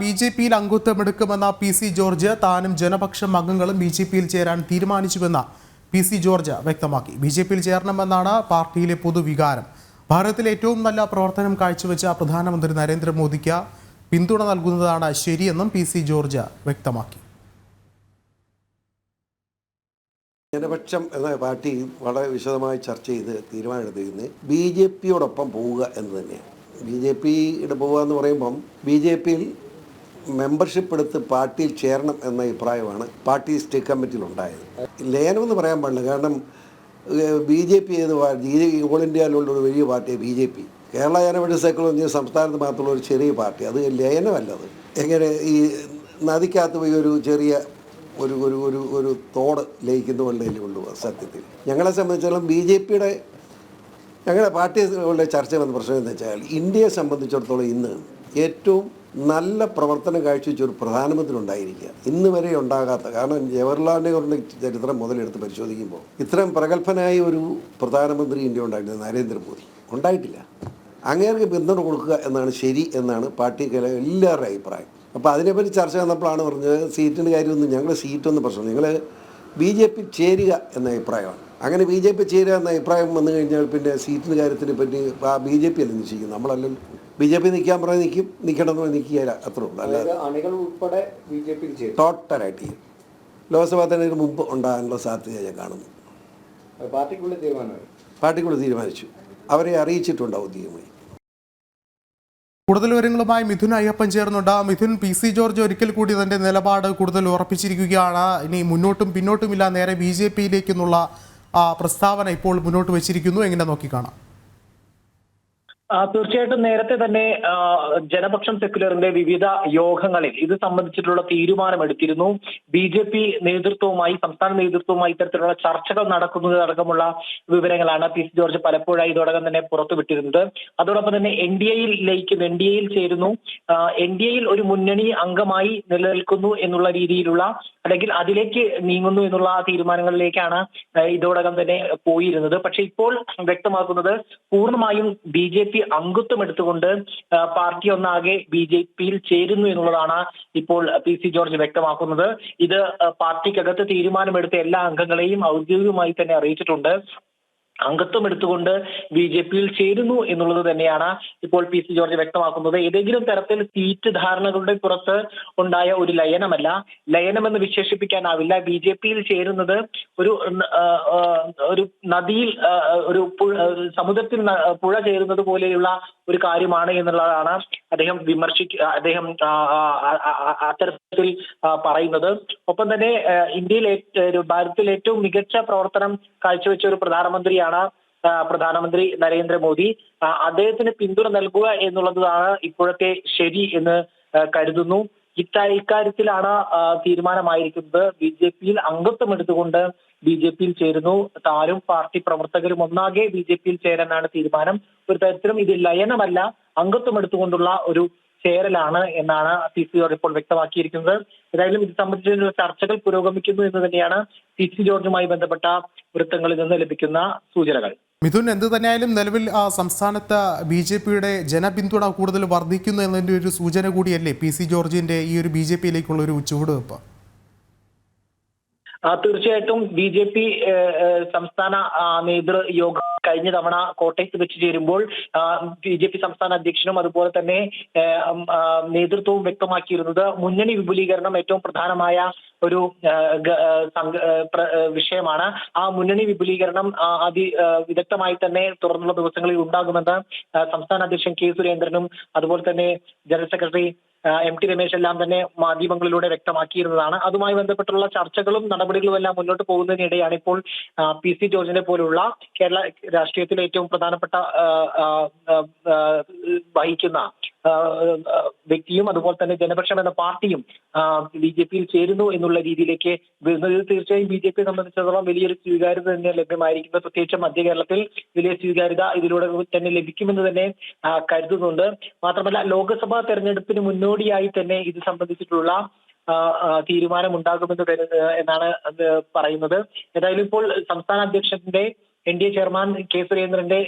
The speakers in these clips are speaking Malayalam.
ബി ജെ പിയിൽ അംഗത്വമെടുക്കുമെന്ന പി സി ജോർജ് താനും ജനപക്ഷം അംഗങ്ങളും ബി ജെ പിയിൽ ചേരാൻ തീരുമാനിച്ചുവെന്ന പി സി ജോർജ് വ്യക്തമാക്കി. ബി ജെ പിയിൽ ചേരണമെന്നാണ് പാർട്ടിയിലെ പൊതുവികാരം. ഭാരതത്തിലെ ഏറ്റവും നല്ല പ്രവർത്തനം കാഴ്ചവെച്ച പ്രധാനമന്ത്രി നരേന്ദ്രമോദിക്ക് പിന്തുണ നൽകുന്നതാണ് ശരിയെന്നും പി സി ജോർജ് വ്യക്തമാക്കി. ജനപക്ഷം എന്ന പാർട്ടി വളരെ വിശദമായി ചർച്ച ചെയ്ത് തീരുമാനമെടുത്തിരിക്കുന്നത് ബി ജെ പിയോടൊപ്പം പോവുക എന്ന് തന്നെയാണ്. ബി ജെ പിയുടെ പോവുക എന്ന് പറയുമ്പം ബി ജെ പിയിൽ മെമ്പർഷിപ്പ് എടുത്ത് പാർട്ടിയിൽ ചേരണം എന്ന അഭിപ്രായമാണ് പാർട്ടി സ്റ്റേറ്റ് കമ്മിറ്റിയിൽ ഉണ്ടായത് ലയനം എന്ന് പറയാൻ പാടില്ല. കാരണം ബി ജെ പി ഏത് പാർട്ടി ഓൾ ഇന്ത്യയിലുള്ള ഒരു വലിയ പാർട്ടിയാണ് B J P. Kerala Janapaksha secular എന്ന് സംസ്ഥാനത്ത് മാത്രമുള്ള ഒരു ചെറിയ പാർട്ടി. അത് ലയനമല്ലത് എങ്ങനെ ഈ നദിക്കകത്ത് പോയി ഒരു ചെറിയ ഒരു ഒരു ഒരു ഒരു തോട് ലയിക്കുന്ന കൊണ്ടല്ലേ ഉള്ളൂ സത്യത്തിൽ. ഞങ്ങളെ സംബന്ധിച്ചിടത്തോളം ബി ജെ പിയുടെ ഞങ്ങളുടെ പാർട്ടികളുടെ ചർച്ച വന്ന പ്രശ്നം എന്ന് വെച്ചാൽ ഇന്ത്യയെ സംബന്ധിച്ചിടത്തോളം ഇന്ന് ഏറ്റവും നല്ല പ്രവർത്തനം കാഴ്ചവെച്ച ഒരു പ്രധാനമന്ത്രി ഉണ്ടായിരിക്കുക ഇന്ന് വരെ ഉണ്ടാകാത്ത കാരണം ജവഹർലാൽ നെഹ്റുവിന്റെ ചരിത്രം മുതലെടുത്ത് പരിശോധിക്കുമ്പോൾ ഇത്രയും പ്രഗത്ഭനായ ഒരു പ്രധാനമന്ത്രി ഇന്ത്യ ഉണ്ടായിരുന്നത് നരേന്ദ്രമോദി. ഉണ്ടായിട്ടില്ല. അങ്ങേർക്ക് പിന്തുണ കൊടുക്കുക എന്നാണ് ശരി എന്നാണ് പാർട്ടിക്ക് എല്ലാവരുടെയും അഭിപ്രായം. അപ്പോൾ അതിനെപ്പറ്റി ചർച്ച വന്നപ്പോഴാണ് പറഞ്ഞത് സീറ്റിന്റെ കാര്യമൊന്നും ഞങ്ങൾ സീറ്റൊന്നും പ്രശ്നം ഞങ്ങൾ ബി ജെ പി ചേരുക എന്ന അഭിപ്രായമാണ്. അങ്ങനെ ബി ജെ പി ചേരുക എന്ന അഭിപ്രായം വന്നു കഴിഞ്ഞാൽ പിന്നെ സീറ്റിന്റെ കാര്യത്തിനെ പറ്റി ആ ബി ജെ പി അല്ല നിശ്ചയിക്കുന്നത്? നമ്മളല്ലല്ലോ. ബി ജെ പി നിൽക്കാൻ പറഞ്ഞാൽ നിൽക്കും നിൽക്കണമെന്ന് പറഞ്ഞാൽ നിൽക്കുകയില്ല. അത്രേ ഉള്ളൂ. അല്ലാതെ അണികൾ ഉൾപ്പെടെ ബി ജെ പിയിൽ ചേരും. ടോട്ടലായിട്ട് ചെയ്യും ലോക്സഭാ തെരഞ്ഞെടുപ്പിന് മുമ്പ് ഉണ്ടാകാനുള്ള സാധ്യത ഞാൻ കാണുന്നു അത് പാർട്ടിക്കുള്ളിൽ തീരുമാനമായി. പാർട്ടിക്കുള്ള തീരുമാനിച്ചു. അവരെ അറിയിച്ചിട്ടുണ്ട് ഔദ്യോഗികമായി. കൂടുതൽ വിവരങ്ങളുമായി മിഥുൻ അയ്യപ്പൻ ചേർന്നുണ്ട്. മിഥുൻ പി സി ജോർജ് ഒരിക്കൽ കൂടി തന്റെ നിലപാട് കൂടുതൽ ഉറപ്പിച്ചിരിക്കുകയാണ്. ഇനി മുന്നോട്ടും പിന്നോട്ടുമില്ല. നേരെ ബി ജെ പിയിലേക്കെന്നുള്ള പ്രസ്താവന ഇപ്പോൾ മുന്നോട്ട് വെച്ചിരിക്കുന്നു. എങ്ങനെ നോക്കിക്കാണാം. തീർച്ചയായിട്ടും നേരത്തെ തന്നെ ജനപക്ഷം സെക്യുലറിന്റെ വിവിധ യോഗങ്ങളിൽ ഇത് സംബന്ധിച്ചിട്ടുള്ള തീരുമാനം എടുത്തിരുന്നു. ബി ജെ പി നേതൃത്വവുമായി സംസ്ഥാന നേതൃത്വവുമായി ഇത്തരത്തിലുള്ള ചർച്ചകൾ നടക്കുന്നത് അടക്കമുള്ള വിവരങ്ങളാണ് പി സി ജോർജ് പലപ്പോഴായി ഇതോടകം തന്നെ പുറത്തുവിട്ടിരുന്നത്. അതോടൊപ്പം തന്നെ എൻ ഡി എയിൽ ലയിക്കുന്നു എൻ ഡി എയിൽ ചേരുന്നു. എൻ ഡി എയിൽ ഒരു മുന്നണി അംഗമായി നിലനിൽക്കുന്നു എന്നുള്ള രീതിയിലുള്ള അല്ലെങ്കിൽ അതിലേക്ക് നീങ്ങുന്നു എന്നുള്ള തീരുമാനങ്ങളിലേക്കാണ് ഇതോടകം തന്നെ പോയിരുന്നത്. പക്ഷെ ഇപ്പോൾ വ്യക്തമാക്കുന്നത് പൂർണമായും ബി ജെ പി അംഗത്വം എടുത്തുകൊണ്ട് പാർട്ടി ഒന്നാകെ ബി ജെ പിയിൽ ചേരുന്നു എന്നുള്ളതാണ് ഇപ്പോൾ പി സി ജോർജ് വ്യക്തമാക്കുന്നത്. ഇത് പാർട്ടിക്കകത്ത് തീരുമാനമെടുത്ത എല്ലാ അംഗങ്ങളെയും ഔദ്യോഗികമായി തന്നെ അറിയിച്ചിട്ടുണ്ട്. അംഗത്വം എടുത്തുകൊണ്ട് ബി ജെ പിയിൽ ചേരുന്നു എന്നുള്ളത് തന്നെയാണ് ഇപ്പോൾ പി സി ജോർജ് വ്യക്തമാക്കുന്നത്. ഏതെങ്കിലും തരത്തിൽ സീറ്റ് ധാരണകളുടെ പുറത്ത് ഉണ്ടായ ഒരു ലയനമല്ല. ലയനമെന്ന് വിശേഷിപ്പിക്കാനാവില്ല. ബി ജെ പിയിൽ ചേരുന്നത് ഒരു ഒരു നദിയിൽ ഒരു സമുദ്രത്തിൽ പുഴ ചേരുന്നത് പോലെയുള്ള ഒരു കാര്യമാണ് എന്നുള്ളതാണ് അദ്ദേഹം വിമർശിക്ക അദ്ദേഹം അത്തരത്തിൽ പറയുന്നത്. ഒപ്പം തന്നെ ഇന്ത്യയിൽ ഭാരതത്തിൽ ഏറ്റവും മികച്ച പ്രവർത്തനം കാഴ്ചവെച്ച ഒരു പ്രധാനമന്ത്രിയാണ് പ്രധാനമന്ത്രി നരേന്ദ്രമോദി. അദ്ദേഹത്തിന് പിന്തുണ നൽകുക എന്നുള്ളതാണ് ഇപ്പോഴത്തെ ശരി എന്ന് കരുതുന്നു. ഇക്കാര്യത്തിലാണ് തീരുമാനമായിരിക്കുന്നത്. ബി ജെ പിയിൽ അംഗത്വം എടുത്തുകൊണ്ട് ബി ജെ പിയിൽ ചേരുന്നു. താരും പാർട്ടി പ്രവർത്തകരും ഒന്നാകെ ബി ജെ പിയിൽ ചേരാനാണ് തീരുമാനം. ഒരു തരത്തിലും ഇത് ലയനമല്ല. അംഗത്വം എടുത്തുകൊണ്ടുള്ള ഒരു ചേരലാണ് എന്നാണ് സി സി ജോർജ് ഇപ്പോൾ വ്യക്തമാക്കിയിരിക്കുന്നത്. ഏതായാലും ഇത് സംബന്ധിച്ച് ചർച്ചകൾ പുരോഗമിക്കുന്നു എന്ന് തന്നെയാണ് സി സി ജോർജുമായി ബന്ധപ്പെട്ട വൃത്തങ്ങളിൽ നിന്ന് ലഭിക്കുന്ന സൂചനകൾ. മിഥുൻ എന്ത് തന്നെയായാലും നിലവിൽ സംസ്ഥാനത്ത് ബി ജെ പിയുടെ ജനപിന്തുണ കൂടുതൽ വർദ്ധിക്കുന്നു എന്നതിന്റെ ഒരു സൂചന കൂടിയല്ലേ പി സി ജോർജിന്റെ ഈ ഒരു ബി ജെ പിയിലേക്കുള്ള ഒരു ചുവടുവെപ്പ് തീർച്ചയായിട്ടും ബി ജെ പി സംസ്ഥാന നേതൃയോഗം കഴിഞ്ഞ തവണ കോട്ടയത്ത് വെച്ച് ചേരുമ്പോൾ ബി ജെ പി സംസ്ഥാന അധ്യക്ഷനും അതുപോലെ തന്നെ നേതൃത്വവും വ്യക്തമാക്കിയിരുന്നത് മുന്നണി വിപുലീകരണം ഏറ്റവും പ്രധാനമായ ഒരു വിഷയമാണ്. ആ മുന്നണി വിപുലീകരണം അതി വിദഗ്ധമായി തന്നെ തുടർന്നുള്ള ദിവസങ്ങളിൽ ഉണ്ടാകുമെന്ന് സംസ്ഥാന അധ്യക്ഷൻ കെ സുരേന്ദ്രനും അതുപോലെ തന്നെ general secretary M T Ramesh എല്ലാം തന്നെ മാധ്യമങ്ങളിലൂടെ വ്യക്തമാക്കിയിരുന്നതാണ്. അതുമായി ബന്ധപ്പെട്ടുള്ള ചർച്ചകളും നടപടികളും എല്ലാം മുന്നോട്ട് പോകുന്നതിനിടെയാണ് ഇപ്പോൾ പി സി ജോർജിനെ പോലുള്ള കേരള രാഷ്ട്രീയത്തിലെ ഏറ്റവും പ്രധാനപ്പെട്ട വഹിക്കുന്ന വ്യക്തിയും അതുപോലെ തന്നെ ജനപക്ഷം എന്ന പാർട്ടിയും ബി ജെ പിയിൽ ചേരുന്നു എന്നുള്ള രീതിയിലേക്ക് വരുന്നത്. തീർച്ചയായും ബി ജെ പിയെ സംബന്ധിച്ചിടത്തോളം വലിയൊരു സ്വീകാര്യത തന്നെ ലഭ്യമായിരിക്കുന്നത് പ്രത്യേകിച്ച് മധ്യ കേരളത്തിൽ വലിയ സ്വീകാര്യത ഇതിലൂടെ തന്നെ ലഭിക്കുമെന്ന് തന്നെ കരുതുന്നുണ്ട്. മാത്രമല്ല ലോക്സഭാ തെരഞ്ഞെടുപ്പിന് മുന്നോടിയായി തന്നെ ഇത് സംബന്ധിച്ചിട്ടുള്ള ആ, ആ, തീരുമാനം ഉണ്ടാകുമെന്ന് എന്നാണ് പറയുന്നത്. ഏതായാലും ഇപ്പോൾ സംസ്ഥാന അധ്യക്ഷന്റെ N D A chairman K സുരേന്ദ്രന്റെ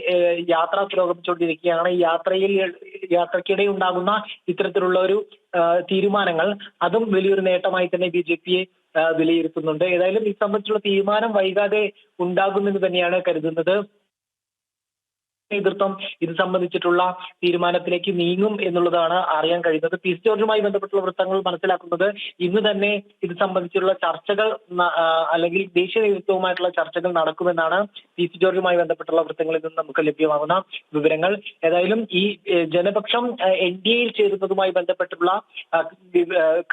യാത്ര പുരോഗമിച്ചുകൊണ്ടിരിക്കുകയാണ്. ഈ യാത്രയിൽ യാത്രക്കിടെ ഉണ്ടാകുന്ന ഇത്തരത്തിലുള്ള ഒരു തീരുമാനങ്ങൾ അതും വലിയൊരു നേട്ടമായി തന്നെ ബി ജെ പിയെ വിലയിരുത്തുന്നുണ്ട്. ഏതായാലും ഇത് സംബന്ധിച്ചുള്ള തീരുമാനം വൈകാതെ ഉണ്ടാകുമെന്ന് തന്നെയാണ് കരുതുന്നത്. നേതൃത്വം ഇത് സംബന്ധിച്ചിട്ടുള്ള തീരുമാനത്തിലേക്ക് നീങ്ങും എന്നുള്ളതാണ് അറിയാൻ കഴിയുന്നത്. പി. സി. ജോർജുമായി ബന്ധപ്പെട്ടുള്ള വൃത്തങ്ങൾ മനസ്സിലാക്കുന്നത് ഇന്ന് തന്നെ ഇത് സംബന്ധിച്ചുള്ള ചർച്ചകൾ അല്ലെങ്കിൽ ദേശീയ നേതൃത്വവുമായിട്ടുള്ള ചർച്ചകൾ നടക്കുമെന്നാണ് പി. സി. ജോർജുമായി ബന്ധപ്പെട്ടുള്ള വൃത്തങ്ങളിൽ നിന്ന് നമുക്ക് ലഭ്യമാകുന്ന വിവരങ്ങൾ. ഏതായാലും ഈ ജനപക്ഷം എൻ ഡി എയിൽ ചേരുന്നതുമായി ബന്ധപ്പെട്ടുള്ള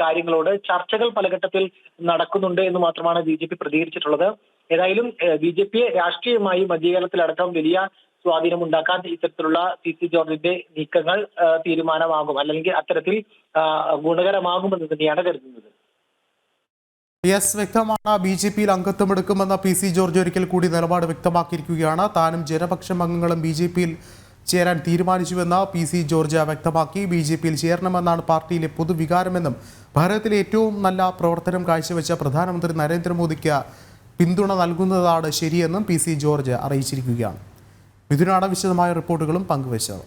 കാര്യങ്ങളോട് ചർച്ചകൾ പല ഘട്ടത്തിൽ നടക്കുന്നുണ്ട് എന്ന് മാത്രമാണ് ബി ജെ പി പ്രതികരിച്ചിട്ടുള്ളത്. ഏതായാലും ബി ജെ പിയെ രാഷ്ട്രീയമായി മധ്യകാലത്തിലടക്കം വലിയ സ്വാധീനം ഉണ്ടാക്കാൻ ഇത്തരത്തിലുള്ള സി സി ജോർജിന്റെ നീക്കങ്ങൾ തീരുമാനമാകും. അല്ലെങ്കിൽ അത്തരത്തിൽ ഗുണകരമാകുമെന്ന് തന്നെയാണ് കരുതുന്നത്. യെസ് വ്യക്തമാണ്. ബി ജെ പിയിൽ അംഗത്വം എടുക്കുമെന്ന പി സി ജോർജ് ഒരിക്കൽ കൂടി നിലപാട് വ്യക്തമാക്കിയിരിക്കുകയാണ്. താനും ജനപക്ഷം അംഗങ്ങളും ബി ജെ പിയിൽ ചേരാൻ തീരുമാനിച്ചുവെന്ന് പി സി ജോർജ് വ്യക്തമാക്കി. ബി ജെ പിയിൽ ചേരണമെന്നാണ് പാർട്ടിയിലെ പൊതുവികാരമെന്നും ഭാരതത്തിലെ ഏറ്റവും നല്ല പ്രവർത്തനം കാഴ്ചവെച്ച പ്രധാനമന്ത്രി നരേന്ദ്രമോദിക്ക് പിന്തുണ നൽകുന്നതാണ് ശരിയെന്നും പി സി ജോർജ് അറിയിച്ചിരിക്കുകയാണ്. മിഥുനാണ് വിശദമായ റിപ്പോർട്ടുകളും പങ്കുവച്ചത്